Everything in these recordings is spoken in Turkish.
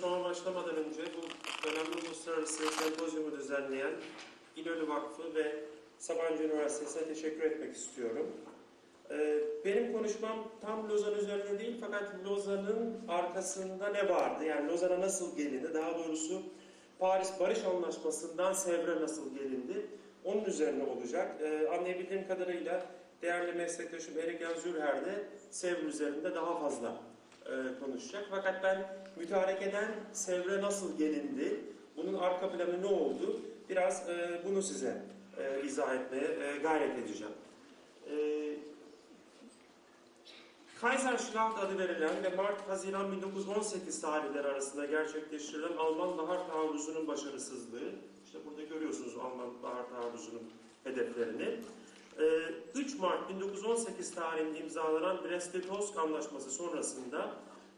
konuşmama başlamadan önce bu önemli uluslararası sempozyumu düzenleyen İnönü Vakfı ve Sabancı Üniversitesi'ne teşekkür etmek istiyorum. Ee, Benim konuşmam tam Lozan üzerine değil fakat Lozan'ın arkasında ne vardı? Yani Lozan'a nasıl gelindi? Daha doğrusu Paris Barış Anlaşması'ndan Sevr'e nasıl gelindi? Onun üzerine olacak. Ee, Anlayabildiğim kadarıyla değerli meslektaşım Erik Zürher de Sevr üzerinde daha fazla e, konuşacak. Fakat ben mütarekeden Sevr'e nasıl gelindi? Bunun arka planı ne oldu? Biraz e, bunu size e, izah etmeye e, gayret edeceğim. E, Kaiserschlacht adı verilen ve Mart-Haziran 1918 tarihleri arasında gerçekleştirilen Alman Bahar Taarruzu'nun başarısızlığı, işte burada görüyorsunuz Alman Bahar Taarruzu'nun hedeflerini. Ee, 3 Mart 1918 tarihinde imzalanan Brest-Litovsk Anlaşması sonrasında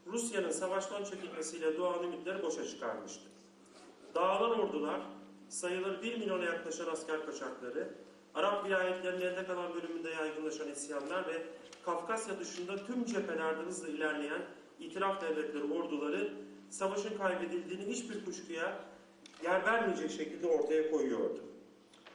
Rusya'nın savaştan çekilmesiyle doğan ümitleri boşa çıkarmıştı. Dağılan ordular, sayıları 1 milyona yaklaşan asker kaçakları, Arap vilayetlerinin elde kalan bölümünde yaygınlaşan isyanlar ve Kafkasya dışında tüm cephelerde hızla ilerleyen itiraf devletleri orduları savaşın kaybedildiğini hiçbir kuşkuya yer vermeyecek şekilde ortaya koyuyordu.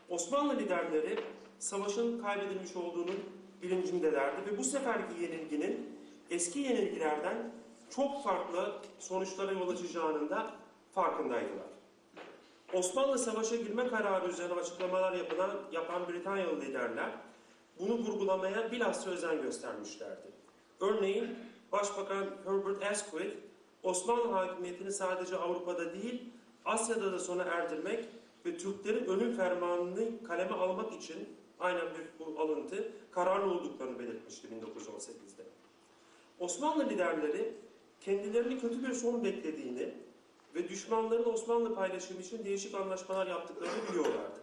Osmanlı liderleri savaşın kaybedilmiş olduğunun bilincindelerdi ve bu seferki yenilginin eski yenilgilerden çok farklı sonuçlara yol açacağının da farkındaydılar. Osmanlı savaşa girme kararı üzerine açıklamalar yapılan, yapan Britanyalı liderler bunu vurgulamaya bilhassa özen göstermişlerdi. Örneğin Başbakan Herbert Asquith, Osmanlı hakimiyetini sadece Avrupa'da değil, Asya'da da sona erdirmek ve Türklerin ölüm fermanını kaleme almak için aynen bir bu alıntı kararlı olduklarını belirtmişti 1918'de. Osmanlı liderleri kendilerini kötü bir son beklediğini ve düşmanların Osmanlı paylaşımı için değişik anlaşmalar yaptıklarını biliyorlardı.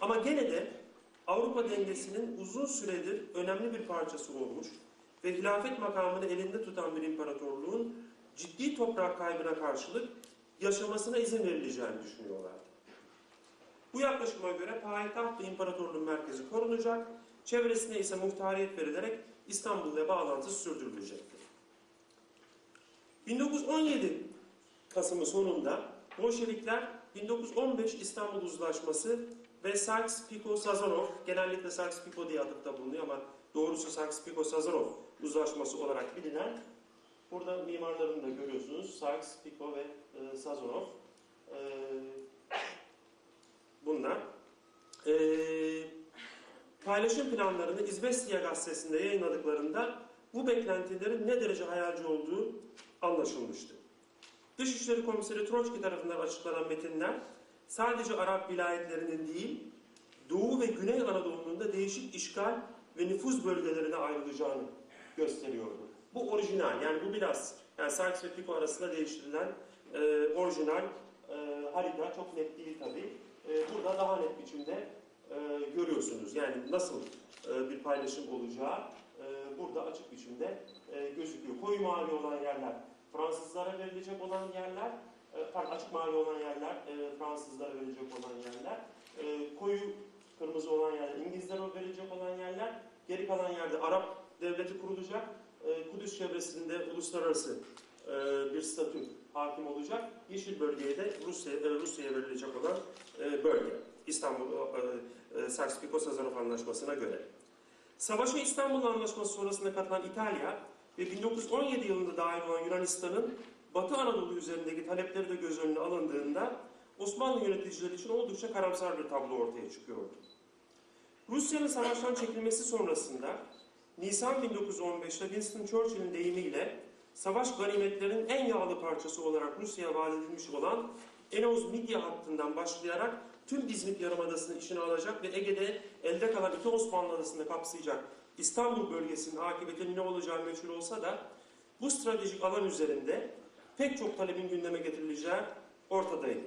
Ama gene de Avrupa dengesinin uzun süredir önemli bir parçası olmuş ve hilafet makamını elinde tutan bir imparatorluğun ciddi toprak kaybına karşılık yaşamasına izin verileceğini düşünüyorlardı. Bu yaklaşıma göre payitaht imparatorluğun merkezi korunacak, çevresine ise muhtariyet verilerek İstanbul'la bağlantısı sürdürülecektir. 1917 Kasım'ı sonunda Bolşevikler 1915 İstanbul Uzlaşması ve Sykes-Picot-Sazonov, genellikle Sykes-Picot diye adıkta bulunuyor ama doğrusu Sykes-Picot-Sazonov uzlaşması olarak bilinen, burada mimarlarını da görüyorsunuz, Sykes-Picot ve e, Sazonov. E, bunlar. E, paylaşım planlarını İzvestiya gazetesinde yayınladıklarında bu beklentilerin ne derece hayalci olduğu anlaşılmıştı. Dışişleri Komiseri Troçki tarafından açıklanan metinler sadece Arap vilayetlerinin değil, Doğu ve Güney Anadolu'nun da değişik işgal ve nüfuz bölgelerine ayrılacağını gösteriyordu. Bu orijinal, yani bu biraz, yani Sykes ve Picot arasında değiştirilen e, orijinal e, harita çok net değil tabii. E, burada daha net biçimde e, görüyorsunuz. Yani nasıl e, bir paylaşım olacağı e, burada açık biçimde gözüküyor. Koyu mavi olan yerler Fransızlara verilecek olan yerler, pardon, açık mavi olan yerler, Fransızlara verilecek olan yerler, koyu kırmızı olan yerler, İngilizlere verilecek olan yerler, geri kalan yerde Arap devleti kurulacak, Kudüs çevresinde uluslararası e, bir statü hakim olacak, yeşil bölgeye de Rusya, e, Rusya'ya verilecek olan e, bölge. İstanbul, e, Sykes-Picot-Sazonov Anlaşması'na göre. Savaşa İstanbul Anlaşması sonrasında katılan İtalya, ve 1917 yılında dahil olan Yunanistan'ın Batı Anadolu üzerindeki talepleri de göz önüne alındığında Osmanlı yöneticileri için oldukça karamsar bir tablo ortaya çıkıyordu. Rusya'nın savaştan çekilmesi sonrasında Nisan 1915'te Winston Churchill'in deyimiyle savaş ganimetlerinin en yağlı parçası olarak Rusya'ya vaat edilmiş olan Enoz Midya hattından başlayarak tüm İzmit Yarımadası'nı içine alacak ve Ege'de elde kalan iki Osmanlı adasını kapsayacak İstanbul bölgesinin akıbetinin ne olacağı meçhul olsa da bu stratejik alan üzerinde pek çok talebin gündeme getirileceği ortadaydı.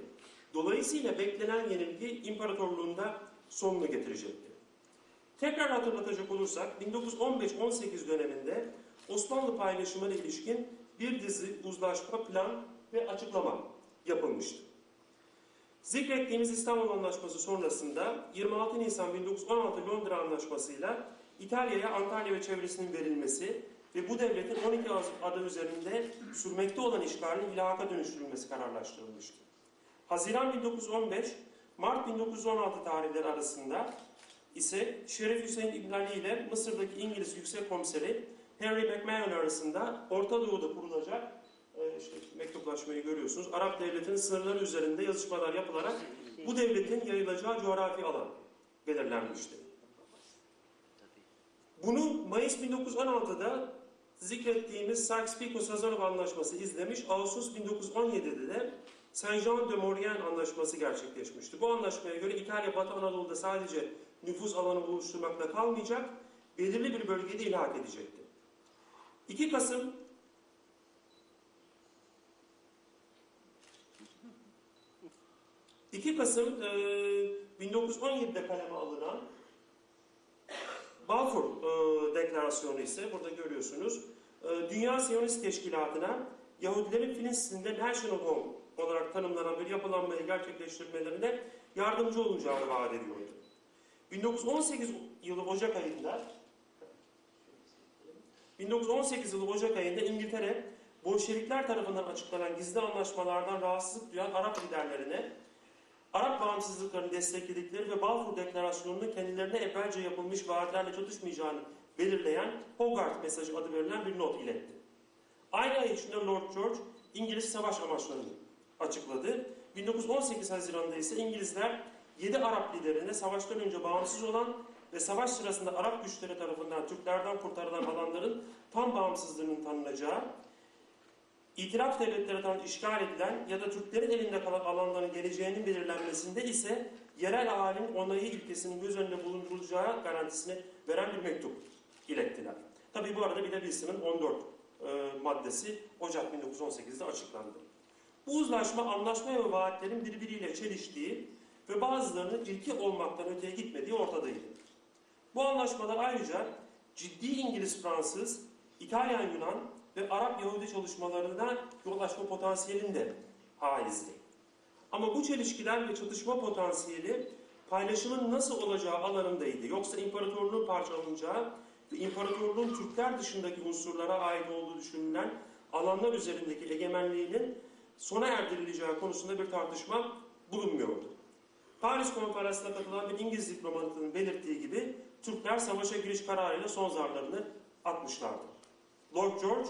Dolayısıyla beklenen yenilgi imparatorluğunda sonunu getirecekti. Tekrar hatırlatacak olursak 1915-18 döneminde Osmanlı paylaşımına ilişkin bir dizi uzlaşma, plan ve açıklama yapılmıştı. Zikrettiğimiz İstanbul Anlaşması sonrasında 26 Nisan 1916 Londra Anlaşması'yla İtalya'ya Antalya ve çevresinin verilmesi ve bu devletin 12 adı üzerinde sürmekte olan işgalin ilhaka dönüştürülmesi kararlaştırılmıştı. Haziran 1915, Mart 1916 tarihleri arasında ise Şerif Hüseyin İbn ile Mısır'daki İngiliz Yüksek Komiseri Henry McMahon arasında Orta Doğu'da kurulacak e, işte mektuplaşmayı görüyorsunuz. Arap devletinin sınırları üzerinde yazışmalar yapılarak bu devletin yayılacağı coğrafi alan belirlenmişti. Bunu Mayıs 1916'da zikrettiğimiz Sykes-Picot-Sazonov Anlaşması izlemiş. Ağustos 1917'de de Saint-Jean de Maurienne Anlaşması gerçekleşmişti. Bu anlaşmaya göre İtalya Batı Anadolu'da sadece nüfus alanı oluşturmakla kalmayacak, belirli bir bölgede ilhak edecekti. 2 Kasım 2 Kasım e, 1917'de kaleme alınan Balfour e, Deklarasyonu ise burada görüyorsunuz e, Dünya Siyonist Teşkilatı'na Yahudilerin Filistin'de National Home olarak tanımlanan bir yapılanmayı gerçekleştirmelerine yardımcı olacağını vaat ediyordu. 1918 yılı Ocak ayında 1918 yılı Ocak ayında İngiltere Bolşevikler tarafından açıklanan gizli anlaşmalardan rahatsızlık duyan Arap liderlerine Arap bağımsızlıklarını destekledikleri ve Balfour Deklarasyonu'nun kendilerine evvelce yapılmış vaatlerle çatışmayacağını belirleyen Hogarth mesajı adı verilen bir not iletti. Aynı ay içinde Lord George İngiliz savaş amaçlarını açıkladı. 1918 Haziran'da ise İngilizler 7 Arap liderine savaştan önce bağımsız olan ve savaş sırasında Arap güçleri tarafından Türklerden kurtarılan alanların tam bağımsızlığının tanınacağı, İtilaf devletleri tarafından işgal edilen ya da Türklerin elinde kalan alanların geleceğinin belirlenmesinde ise yerel ahalinin onayı ilkesinin göz önünde bulundurulacağı garantisini veren bir mektup ilettiler. Tabii bu arada bir de Wilson'ın 14 e, maddesi Ocak 1918'de açıklandı. Bu uzlaşma anlaşma ve vaatlerin birbiriyle çeliştiği ve bazılarının ilki olmaktan öteye gitmediği ortadaydı. Bu anlaşmalar ayrıca ciddi İngiliz-Fransız, İtalyan-Yunan ve Arap Yahudi çalışmalarına yol açma potansiyelinde haizdi. Ama bu çelişkiler ve çatışma potansiyeli paylaşımın nasıl olacağı alanındaydı. Yoksa imparatorluğun parçalanacağı ve imparatorluğun Türkler dışındaki unsurlara ait olduğu düşünülen alanlar üzerindeki egemenliğinin sona erdirileceği konusunda bir tartışma bulunmuyordu. Paris Konferansı'na katılan bir İngiliz diplomatının belirttiği gibi Türkler savaşa giriş kararıyla son zarlarını atmışlardı. Lord George,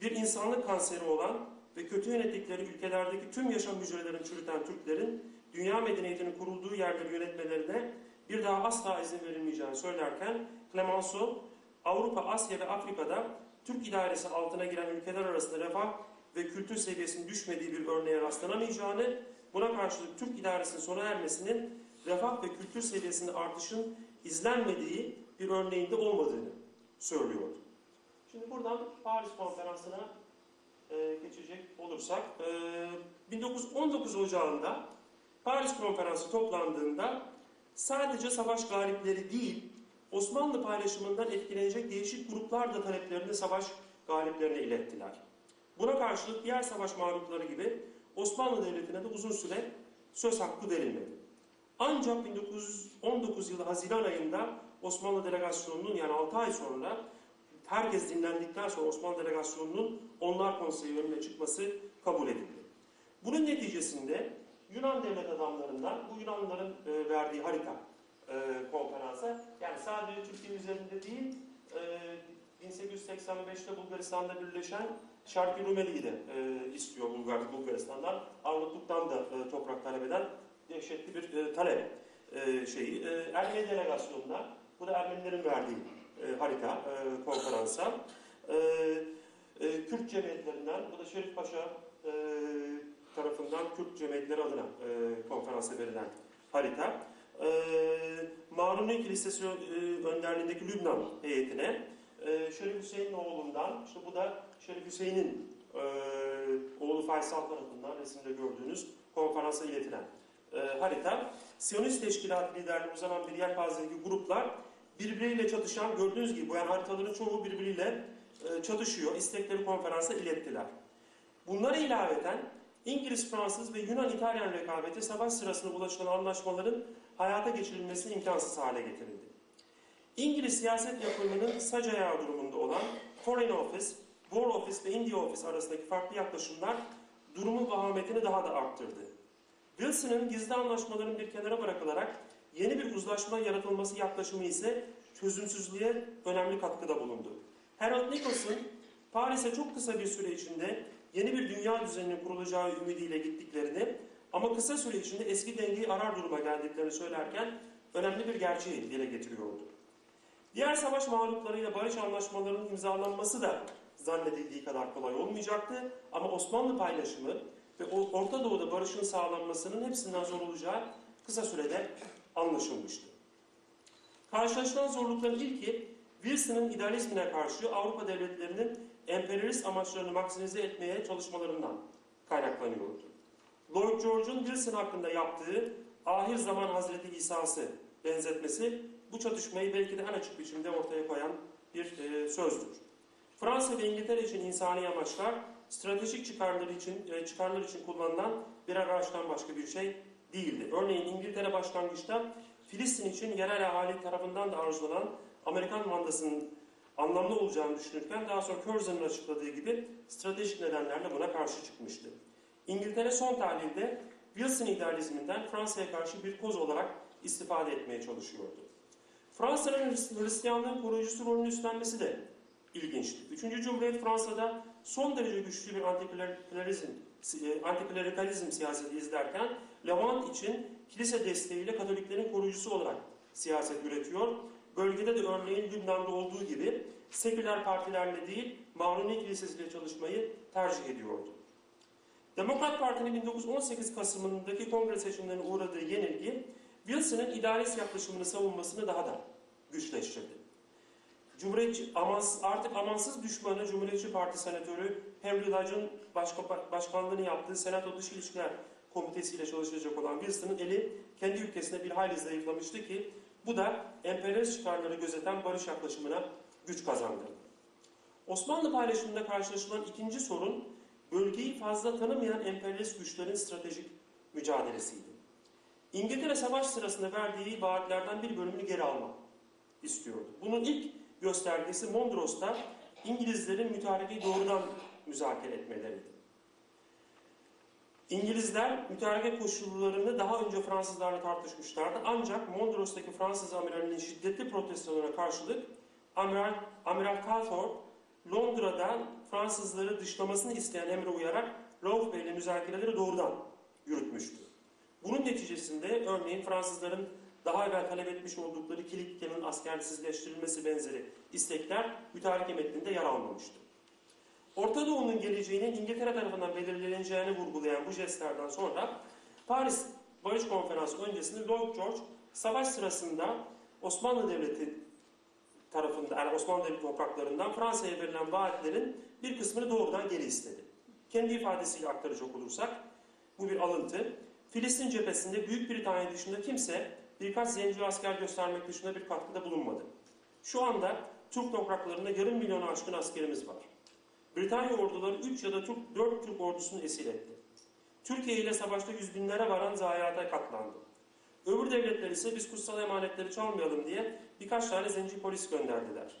bir insanlık kanseri olan ve kötü yönettikleri ülkelerdeki tüm yaşam hücrelerini çürüten Türklerin dünya medeniyetinin kurulduğu yerleri yönetmelerine bir daha asla izin verilmeyeceğini söylerken Clemenceau, Avrupa, Asya ve Afrika'da Türk idaresi altına giren ülkeler arasında refah ve kültür seviyesinin düşmediği bir örneğe rastlanamayacağını, buna karşılık Türk idaresinin sona ermesinin refah ve kültür seviyesinde artışın izlenmediği bir örneğinde olmadığını söylüyordu. Şimdi buradan Paris Konferansı'na e, geçecek olursak, e, 1919 Ocağı'nda Paris Konferansı toplandığında sadece savaş galipleri değil, Osmanlı paylaşımından etkilenecek değişik gruplar da taleplerini savaş galiplerine ilettiler. Buna karşılık diğer savaş mağlupları gibi Osmanlı Devleti'ne de uzun süre söz hakkı verilmedi. Ancak 1919 yılı Haziran ayında Osmanlı delegasyonunun yani 6 ay sonra herkes dinlendikten sonra Osmanlı delegasyonunun onlar konseyi önüne çıkması kabul edildi. Bunun neticesinde Yunan devlet adamlarından bu Yunanlıların e, verdiği harita e, konferansa yani sadece Türkiye üzerinde değil e, 1885'te Bulgaristan'da birleşen Şarkı Rumeli'yi de e, istiyor Bulgar, Bulgaristan'dan. Arnavutluk'tan da e, toprak talep eden dehşetli bir e, talep e, şeyi. E, Ermeni delegasyonuna, bu da Ermenilerin verdiği e, harita e, konferansa. E, e, Kürt cemiyetlerinden, bu da Şerif Paşa e, tarafından Kürt cemiyetleri adına e, konferansa verilen harita. E, Maruni Kilisesi e, önderliğindeki Lübnan heyetine e, Şerif Hüseyin'in oğlundan, işte bu da Şerif Hüseyin'in e, oğlu Faysal tarafından resimde gördüğünüz konferansa iletilen e, harita. Siyonist Teşkilat liderliği uzanan bir yelpazedeki gruplar birbiriyle çatışan, gördüğünüz gibi bu yani haritaların çoğu birbiriyle e, çatışıyor. İstekleri konferansa ilettiler. Bunlara ilaveten İngiliz, Fransız ve Yunan-İtalyan rekabeti savaş sırasında ulaşılan anlaşmaların hayata geçirilmesini imkansız hale getirildi. İngiliz siyaset yapımının sac ayağı durumunda olan Foreign Office, War Office ve India Office arasındaki farklı yaklaşımlar durumun vahametini daha da arttırdı. Wilson'ın gizli anlaşmaların bir kenara bırakılarak yeni bir uzlaşma yaratılması yaklaşımı ise çözümsüzlüğe önemli katkıda bulundu. Harold Nicolson, Paris'e çok kısa bir süre içinde yeni bir dünya düzeninin kurulacağı ümidiyle gittiklerini ama kısa süre içinde eski dengeyi arar duruma geldiklerini söylerken önemli bir gerçeği dile getiriyordu. Diğer savaş mağluplarıyla barış anlaşmalarının imzalanması da zannedildiği kadar kolay olmayacaktı ama Osmanlı paylaşımı ve Orta Doğu'da barışın sağlanmasının hepsinden zor olacağı kısa sürede anlaşılmıştı. Karşılaşılan zorlukların ilki Wilson'ın idealizmine karşı Avrupa devletlerinin emperyalist amaçlarını maksimize etmeye çalışmalarından kaynaklanıyordu. Lloyd George'un Wilson hakkında yaptığı ahir zaman Hazreti İsa'sı benzetmesi bu çatışmayı belki de en açık biçimde ortaya koyan bir e, sözdür. Fransa ve İngiltere için insani amaçlar stratejik çıkarları için e, çıkarlar için kullanılan bir araçtan başka bir şey değildi. Örneğin İngiltere başlangıçta Filistin için yerel ahali tarafından da arzulanan Amerikan mandasının anlamlı olacağını düşünürken daha sonra Curzon'un açıkladığı gibi stratejik nedenlerle buna karşı çıkmıştı. İngiltere son tahlilde Wilson idealizminden Fransa'ya karşı bir koz olarak istifade etmeye çalışıyordu. Fransa'nın Hristiyanlığın koruyucusu rolünü üstlenmesi de ilginçti. Üçüncü Cumhuriyet Fransa'da son derece güçlü bir antiklerikalizm, e, antiklerikalizm siyaseti izlerken Levant için kilise desteğiyle Katoliklerin koruyucusu olarak siyaset üretiyor. Bölgede de örneğin Lübnan'da olduğu gibi seküler partilerle değil Mahruni Kilisesi'yle çalışmayı tercih ediyordu. Demokrat Parti'nin 1918 Kasım'ındaki kongre seçimlerine uğradığı yenilgi, Wilson'ın idealist yaklaşımını savunmasını daha da güçleştirdi. Cumhuriyetçi, amansız, artık amansız düşmanı Cumhuriyetçi Parti Senatörü Henry Lodge'ın başkanlığını yaptığı Senato Dış İlişkiler Komitesi ile çalışacak olan Wilson'ın eli kendi ülkesinde bir hayli zayıflamıştı ki bu da emperyalist çıkarları gözeten barış yaklaşımına güç kazandı. Osmanlı paylaşımında karşılaşılan ikinci sorun bölgeyi fazla tanımayan emperyalist güçlerin stratejik mücadelesiydi. İngiltere savaş sırasında verdiği vaatlerden bir bölümünü geri almak istiyordu. Bunun ilk göstergesi Mondros'ta İngilizlerin mütarekeyi doğrudan müzakere etmeleriydi. İngilizler mütareke koşullarını daha önce Fransızlarla tartışmışlardı. Ancak Mondros'taki Fransız amiralinin şiddetli protestolarına karşılık Amiral, Amiral Calthorpe Londra'dan Fransızları dışlamasını isteyen emre uyarak Rauf Bey ile müzakereleri doğrudan yürütmüştü. Bunun neticesinde örneğin Fransızların daha evvel talep etmiş oldukları Kilikya'nın askersizleştirilmesi benzeri istekler mütareke metninde yer almamıştı. Orta Doğu'nun geleceğinin İngiltere tarafından belirleneceğini vurgulayan bu jestlerden sonra Paris Barış Konferansı öncesinde Lloyd George savaş sırasında Osmanlı Devleti tarafından, yani Osmanlı Devleti topraklarından Fransa'ya verilen vaatlerin bir kısmını doğrudan geri istedi. Kendi ifadesiyle aktaracak olursak, bu bir alıntı. Filistin cephesinde Büyük Britanya dışında kimse birkaç zenci asker göstermek dışında bir katkıda bulunmadı. Şu anda Türk topraklarında yarım milyonu aşkın askerimiz var. Britanya orduları 3 ya da 4 Türk ordusunu esir etti. Türkiye ile savaşta yüz binlere varan zayiata katlandı. Öbür devletler ise biz kutsal emanetleri çalmayalım diye birkaç tane zenci polis gönderdiler.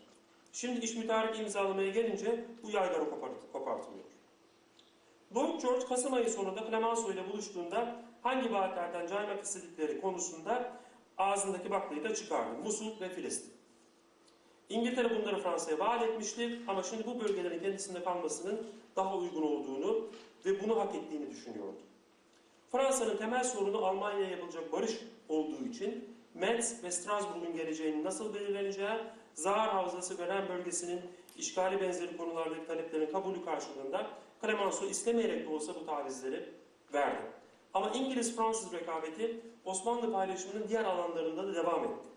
Şimdi iş mütareke imzalamaya gelince bu yayları kopart kopartmıyor. Lloyd George Kasım ayı sonunda Clemenceau ile buluştuğunda hangi vaatlerden caymak istedikleri konusunda ağzındaki baklayı da çıkardı. Musul ve Filistin. İngiltere bunları Fransa'ya vaat etmişti ama şimdi bu bölgelerin kendisinde kalmasının daha uygun olduğunu ve bunu hak ettiğini düşünüyordu. Fransa'nın temel sorunu Almanya'ya yapılacak barış olduğu için Metz ve Strasbourg'un geleceğinin nasıl belirleneceği, Zahar Havzası ve Ren bölgesinin işgali benzeri konulardaki taleplerin kabulü karşılığında Clemenceau istemeyerek de olsa bu tavizleri verdi. Ama İngiliz-Fransız rekabeti Osmanlı paylaşımının diğer alanlarında da devam etti.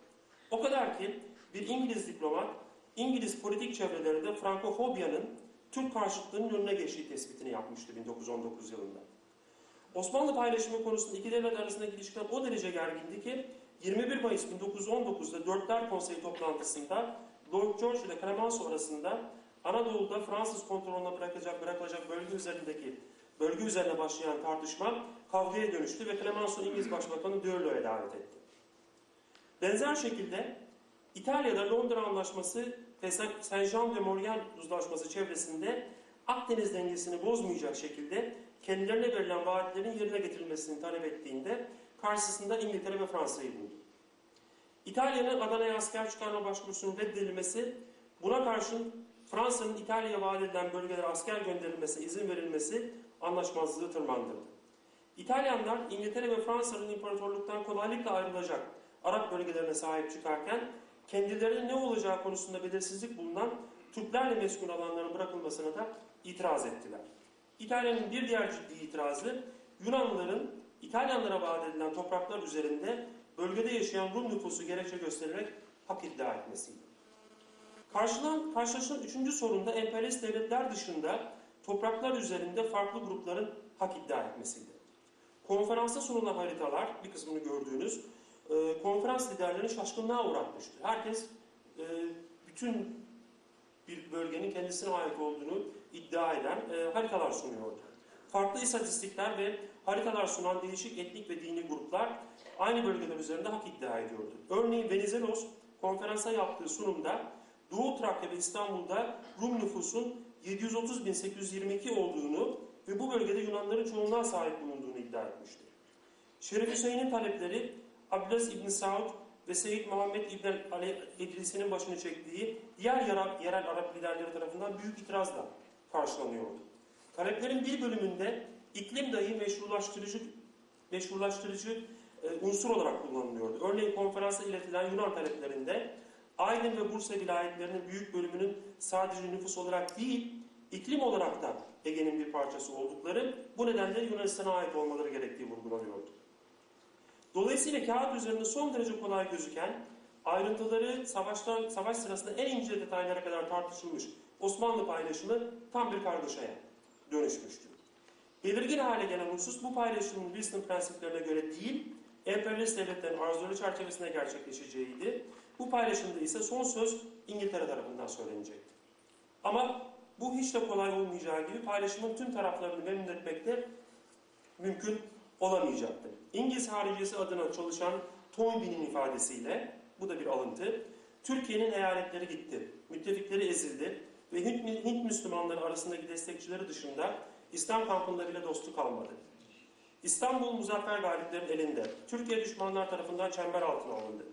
O kadar ki bir İngiliz diplomat, İngiliz politik çevrelerinde Frankofobyanın Türk karşıtlığının önüne geçtiği tespitini yapmıştı 1919 yılında. Osmanlı paylaşımı konusunda iki devlet arasındaki ilişkiler o derece gergindi ki 21 Mayıs 1919'da Dörtler Konseyi toplantısında Lloyd George ile Clemenceau arasında Anadolu'da Fransız kontrolüne bırakacak, bırakılacak bölge üzerindeki bölge üzerine başlayan tartışma kavgaya dönüştü ve Clemenceau İngiliz Başbakanı Dörlo'ya davet etti. Benzer şekilde İtalya'da Londra Anlaşması ve Saint-Jean de Maurienne uzlaşması çevresinde Akdeniz dengesini bozmayacak şekilde kendilerine verilen vaatlerin yerine getirilmesini talep ettiğinde karşısında İngiltere ve Fransa'yı buldu. İtalya'nın Adana'ya asker çıkarma başvurusunun reddedilmesi, buna karşın Fransa'nın İtalya'ya vaat edilen bölgelere asker gönderilmesine izin verilmesi anlaşmazlığı tırmandırdı. İtalyanlar İngiltere ve Fransa'nın imparatorluktan kolaylıkla ayrılacak Arap bölgelerine sahip çıkarken kendilerine ne olacağı konusunda belirsizlik bulunan Türklerle meskun alanların bırakılmasına da itiraz ettiler. İtalya'nın bir diğer ciddi itirazı Yunanlıların İtalyanlara vaat edilen topraklar üzerinde bölgede yaşayan Rum nüfusu gerekçe göstererek hak iddia etmesiydi. Karşılan, karşılaşılan üçüncü sorunda emperyalist devletler dışında topraklar üzerinde farklı grupların hak iddia etmesiydi. Konferansta sunulan haritalar, bir kısmını gördüğünüz, e, konferans liderlerini şaşkınlığa uğratmıştı. Herkes e, bütün bir bölgenin kendisine ait olduğunu iddia eden e, haritalar sunuyordu. Farklı istatistikler ve haritalar sunan değişik etnik ve dini gruplar aynı bölgeler üzerinde hak iddia ediyordu. Örneğin Venizelos konferansa yaptığı sunumda Doğu Trakya ve İstanbul'da Rum nüfusun 730.822 olduğunu ve bu bölgede Yunanların çoğunluğa sahip bulunduğunu iddia etmiştir. Şerif Hüseyin'in talepleri Abdülaziz İbn Saud ve Seyyid Muhammed İbn Ali İdrisi'nin başını çektiği diğer yerel Arap liderleri tarafından büyük itirazla karşılanıyordu. Taleplerin bir bölümünde iklim dahi meşrulaştırıcı, meşrulaştırıcı e, unsur olarak kullanılıyordu. Örneğin konferansa iletilen Yunan taleplerinde Aydın ve Bursa vilayetlerinin büyük bölümünün sadece nüfus olarak değil, iklim olarak da Ege'nin bir parçası oldukları, bu nedenle Yunanistan'a ait olmaları gerektiği vurgulanıyordu. Dolayısıyla kağıt üzerinde son derece kolay gözüken, ayrıntıları savaştan, savaş sırasında en ince detaylara kadar tartışılmış Osmanlı paylaşımı tam bir kargaşaya dönüşmüştü. Belirgin hale gelen husus bu paylaşımın Wilson prensiplerine göre değil, emperyalist devletlerin arzuları çerçevesinde gerçekleşeceğiydi. Bu paylaşımda ise son söz İngiltere tarafından söylenecekti. Ama bu hiç de kolay olmayacağı gibi paylaşımın tüm taraflarını memnun etmekte mümkün olamayacaktı. İngiliz hariciyesi adına çalışan Toynbee'nin ifadesiyle, bu da bir alıntı, Türkiye'nin eyaletleri gitti, müttefikleri ezildi ve Hint, Hint Müslümanları arasındaki destekçileri dışında İslam kampında bile dostu kalmadı. İstanbul muzaffer galiplerin elinde, Türkiye düşmanlar tarafından çember altına alındı.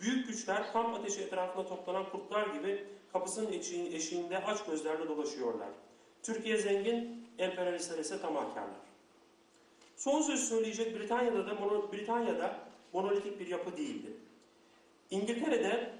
Büyük güçler kamp ateşi etrafında toplanan kurtlar gibi kapısının eşiğinde aç gözlerle dolaşıyorlar. Türkiye zengin, emperyalistler ise tamahkarlar. Son söz söyleyecek Britanya'da da mono, Britanya'da monolitik bir yapı değildi. İngiltere'de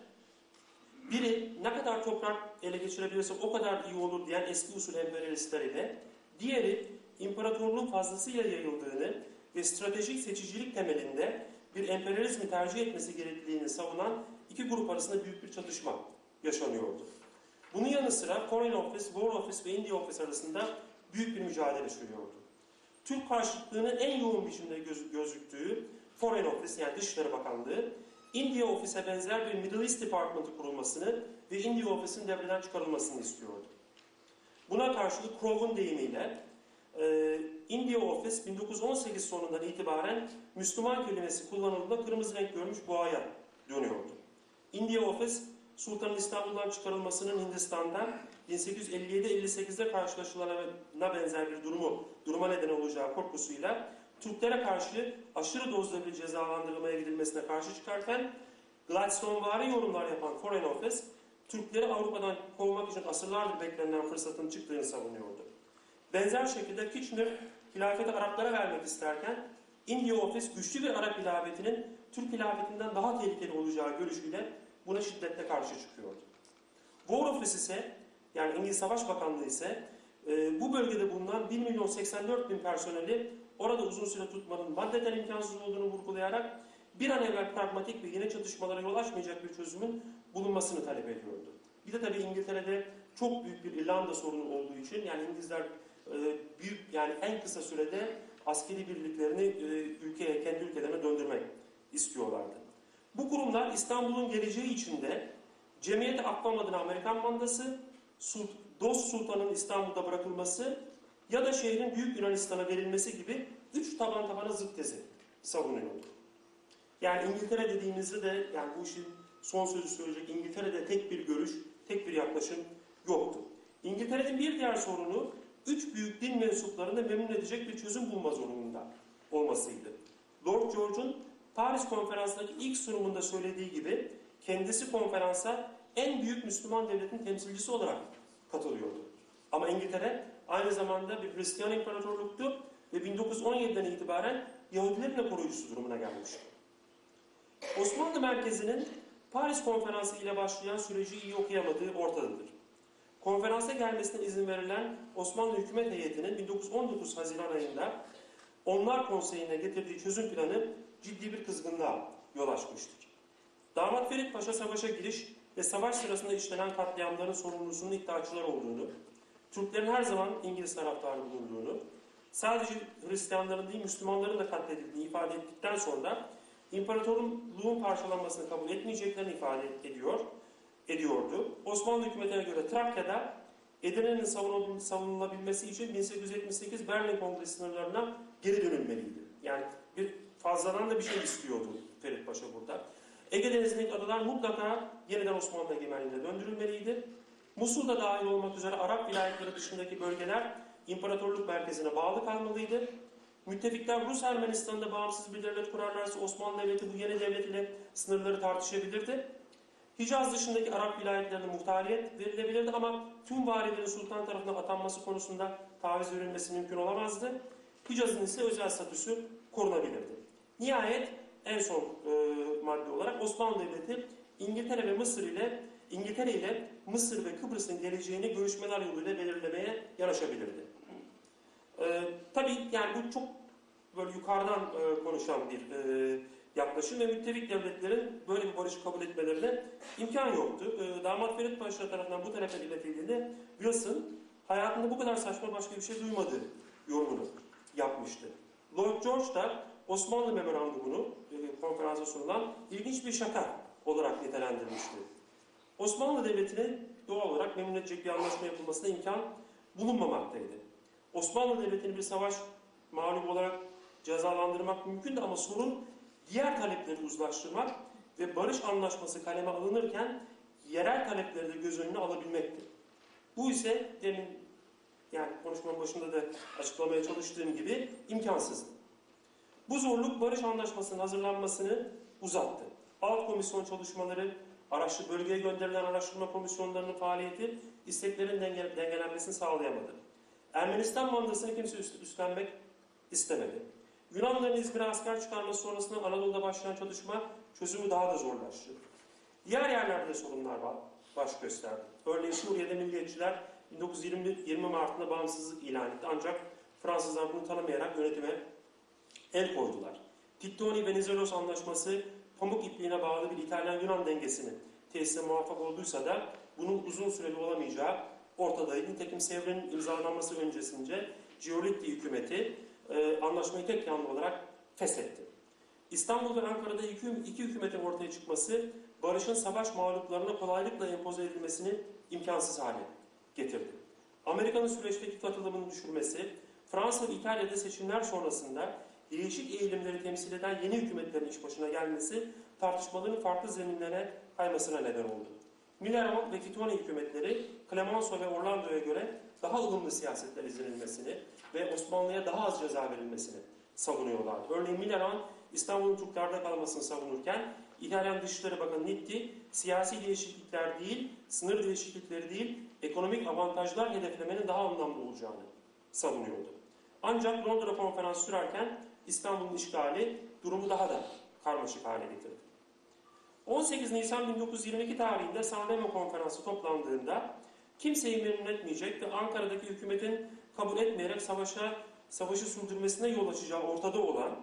biri ne kadar toprak ele geçirebilirse o kadar iyi olur diyen eski usul emperyalistler ile diğeri imparatorluğun fazlasıyla yayıldığını ve stratejik seçicilik temelinde bir emperyalizmi tercih etmesi gerekliliğini savunan iki grup arasında büyük bir çatışma yaşanıyordu. Bunun yanı sıra Foreign Office, War Office ve India Office arasında büyük bir mücadele sürüyordu. Türk karşıtlığının en yoğun biçimde göz, gözüktüğü Foreign Office yani Dışişleri Bakanlığı, India Office'e benzer bir Middle East Department'ı kurulmasını ve India Office'in devreden çıkarılmasını istiyordu. Buna karşılık Crow'un deyimiyle e, India Office 1918 sonundan itibaren Müslüman kelimesi kullanıldığında kırmızı renk görmüş boğaya dönüyordu. India Office Sultan'ın İstanbul'dan çıkarılmasının Hindistan'dan 1857-58'de karşılaşılana benzer bir durumu, duruma neden olacağı korkusuyla Türklere karşı aşırı dozda bir cezalandırılmaya gidilmesine karşı çıkarken Gladstone'vari yorumlar yapan Foreign Office, Türkleri Avrupa'dan kovmak için asırlardır beklenen fırsatın çıktığını savunuyordu. Benzer şekilde Kitchener hilafeti Araplara vermek isterken India Office güçlü bir Arap hilafetinin Türk hilafetinden daha tehlikeli olacağı görüşüyle buna şiddetle karşı çıkıyordu. War Office ise yani İngiliz Savaş Bakanlığı ise e, bu bölgede bulunan 1 milyon 84 bin personeli orada uzun süre tutmanın maddeten imkansız olduğunu vurgulayarak bir an evvel pragmatik ve yine çatışmalara yol açmayacak bir çözümün bulunmasını talep ediyordu. Bir de tabii İngiltere'de çok büyük bir İrlanda sorunu olduğu için yani İngilizler e, büyük yani en kısa sürede askeri birliklerini e, ülkeye kendi ülkelerine döndürmek istiyorlardı. Bu kurumlar İstanbul'un geleceği içinde cemiyete akvam adına Amerikan mandası, Dost Sultan'ın İstanbul'da bırakılması ya da şehrin Büyük Yunanistan'a verilmesi gibi üç taban tabana zıt tezi savunuyordu. Yani İngiltere dediğimizde de yani bu işin son sözü söyleyecek İngiltere'de tek bir görüş, tek bir yaklaşım yoktu. İngiltere'nin bir diğer sorunu üç büyük din mensuplarını memnun edecek bir çözüm bulma zorununda olmasıydı. Lord George'un Paris konferansındaki ilk sunumunda söylediği gibi kendisi konferansa en büyük Müslüman devletin temsilcisi olarak katılıyordu. Ama İngiltere aynı zamanda bir Hristiyan imparatorluktu ve 1917'den itibaren Yahudilerin de koruyucusu durumuna gelmişti. Osmanlı merkezinin Paris konferansı ile başlayan süreci iyi okuyamadığı ortadadır. Konferansa gelmesine izin verilen Osmanlı hükümet heyetinin 1919 Haziran ayında Onlar Konseyi'ne getirdiği çözüm planı ciddi bir kızgınlığa yol açmıştır. Damat Ferit Paşa savaşa giriş ve savaş sırasında işlenen katliamların sorumlusunun iddiaçılar olduğunu, Türklerin her zaman İngiliz taraftarı bulunduğunu, sadece Hristiyanların değil Müslümanların da katledildiğini ifade ettikten sonra imparatorluğun parçalanmasını kabul etmeyeceklerini ifade ediyor, ediyordu. Osmanlı hükümetine göre Trakya'da Edirne'nin savunul- savunulabilmesi için 1878 Berlin Kongresi sınırlarına geri dönülmeliydi. Yani bir fazladan da bir şey istiyordu Ferit Paşa burada. Ege Denizi'ndeki adalar mutlaka yeniden Osmanlı egemenliğine döndürülmeliydi. Musul'da dahil olmak üzere Arap vilayetleri dışındaki bölgeler imparatorluk merkezine bağlı kalmalıydı. Müttefikler Rus Ermenistan'da bağımsız bir devlet kurarlarsa Osmanlı Devleti bu yeni devlet ile sınırları tartışabilirdi. Hicaz dışındaki Arap vilayetlerine muhtariyet verilebilirdi ama tüm valilerin sultan tarafından atanması konusunda taviz verilmesi mümkün olamazdı. Hicaz'ın ise özel statüsü korunabilirdi. Nihayet en son e, madde olarak Osmanlı Devleti İngiltere ve Mısır ile İngiltere ile Mısır ve Kıbrıs'ın geleceğini görüşmeler yoluyla belirlemeye yanaşabilirdi. E, tabii yani bu çok böyle yukarıdan e, konuşan bir e, yaklaşım ve müttefik devletlerin böyle bir barışı kabul etmelerine imkan yoktu. E, Damat Ferit Paşa tarafından bu talepler iletildiğinde Wilson hayatında bu kadar saçma başka bir şey duymadığı yorumunu yapmıştı. Lloyd George da Osmanlı memorandumunu e, konferansa sunulan ilginç bir şaka olarak nitelendirmişti. Osmanlı Devleti'ne doğal olarak memnun edecek bir anlaşma yapılmasına imkan bulunmamaktaydı. Osmanlı Devleti'ni bir savaş mağlubu olarak cezalandırmak mümkündü ama sorun diğer talepleri uzlaştırmak ve barış anlaşması kaleme alınırken yerel talepleri de göz önüne alabilmekti. Bu ise demin yani konuşmanın başında da açıklamaya çalıştığım gibi imkansızdı. Bu zorluk barış anlaşmasının hazırlanmasını uzattı. Alt komisyon çalışmaları, araştır, bölgeye gönderilen araştırma komisyonlarının faaliyeti isteklerin denge, dengelenmesini sağlayamadı. Ermenistan mandasını kimse üst, üstlenmek istemedi. Yunanların İzmir'e asker çıkarması sonrasında Anadolu'da başlayan çalışma çözümü daha da zorlaştı. Diğer yerlerde de sorunlar var, baş gösterdi. Örneğin Suriye'de milliyetçiler 1920 20 Mart'ında bağımsızlık ilan etti ancak Fransızlar bunu tanımayarak yönetime el koydular. Tittoni-Venizelos anlaşması pamuk ipliğine bağlı bir İtalyan-Yunan dengesini tesise muvaffak olduysa da bunun uzun süreli olamayacağı ortadaydı. Nitekim Sevre'nin imzalanması öncesince Giolitti hükümeti e, anlaşmayı tek yanlı olarak feshetti. İstanbul ve Ankara'da iki, iki hükümetin ortaya çıkması barışın savaş mağluplarına kolaylıkla empoze edilmesini imkansız hale getirdi. Amerika'nın süreçteki katılımını düşürmesi, Fransa ve İtalya'da seçimler sonrasında değişik eğilimleri temsil eden yeni hükümetlerin iş başına gelmesi tartışmaların farklı zeminlere kaymasına neden oldu. Mitterrand ve Kitone hükümetleri Clemenceau ve Orlando'ya göre daha ılımlı siyasetler izlenilmesini ve Osmanlı'ya daha az ceza verilmesini savunuyorlardı. Örneğin Mitterrand İstanbul'un Türklerde kalmasını savunurken İtalyan Dışişleri Bakanı Nitti siyasi değişiklikler değil, sınır değişiklikleri değil, ekonomik avantajlar hedeflemenin daha anlamlı olacağını savunuyordu. Ancak Londra konferansı sürerken İstanbul'un işgali durumu daha da karmaşık hale getirdi. 18 Nisan 1922 tarihinde San Remo konferansı toplandığında kimseyi memnun etmeyecek ve Ankara'daki hükümetin kabul etmeyerek savaşa savaşı sürdürmesine yol açacağı ortada olan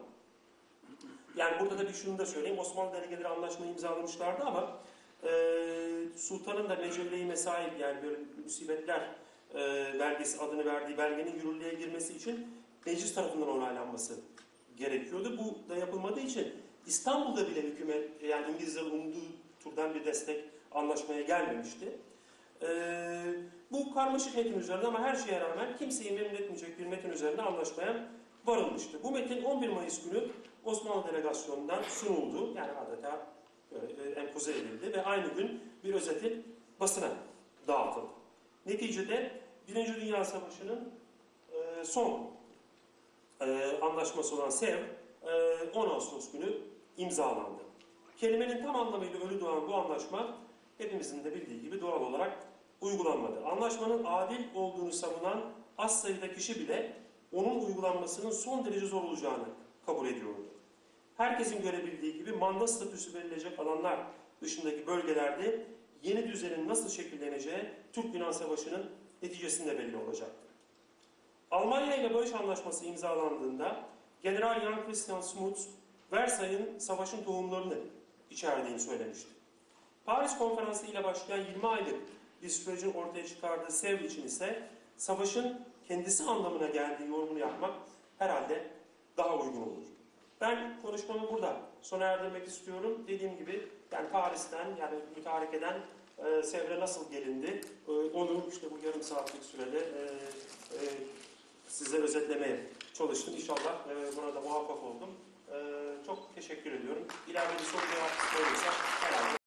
yani burada da bir şunu da söyleyeyim Osmanlı delegeleri anlaşmayı imzalamışlardı ama e, sultanın da mecelle-i mesai yani böyle musibetler e, belgesi adını verdiği belgenin yürürlüğe girmesi için meclis tarafından onaylanması gerekiyordu. Bu da yapılmadığı için İstanbul'da bile hükümet yani İngilizler umduğu türden bir destek anlaşmaya gelmemişti. Ee, bu karmaşık metin üzerinde ama her şeye rağmen kimseyi memnun etmeyecek bir metin üzerinde anlaşmaya varılmıştı. Bu metin 11 Mayıs günü Osmanlı delegasyonundan sunuldu. Yani adeta böyle, empoze edildi ve aynı gün bir özeti basına dağıtıldı. Neticede Birinci Dünya Savaşı'nın e, son e, anlaşması olan SEV e, 10 Ağustos günü imzalandı. Kelimenin tam anlamıyla ölü doğan bu anlaşma hepimizin de bildiği gibi doğal olarak uygulanmadı. Anlaşmanın adil olduğunu savunan az sayıda kişi bile onun uygulanmasının son derece zor olacağını kabul ediyordu. Herkesin görebildiği gibi manda statüsü verilecek alanlar dışındaki bölgelerde yeni düzenin nasıl şekilleneceği Türk-Yunan Savaşı'nın neticesinde belli olacaktı. Almanya ile barış anlaşması imzalandığında General Jan Christian Smuts, Versay'ın savaşın tohumlarını içerdiğini söylemişti. Paris Konferansı ile başlayan 20 aylık bir sürecin ortaya çıkardığı sev için ise savaşın kendisi anlamına geldiği yorumunu yapmak herhalde daha uygun olur. Ben konuşmamı burada sona erdirmek istiyorum. Dediğim gibi yani Paris'ten yani mütarekeden e, Sevr'e nasıl gelindi e, onu işte bu yarım saatlik sürede e, e, size özetlemeye çalıştım. İnşallah e, buna da muvaffak oldum. E, çok teşekkür ediyorum. İleride bir soru cevap olursa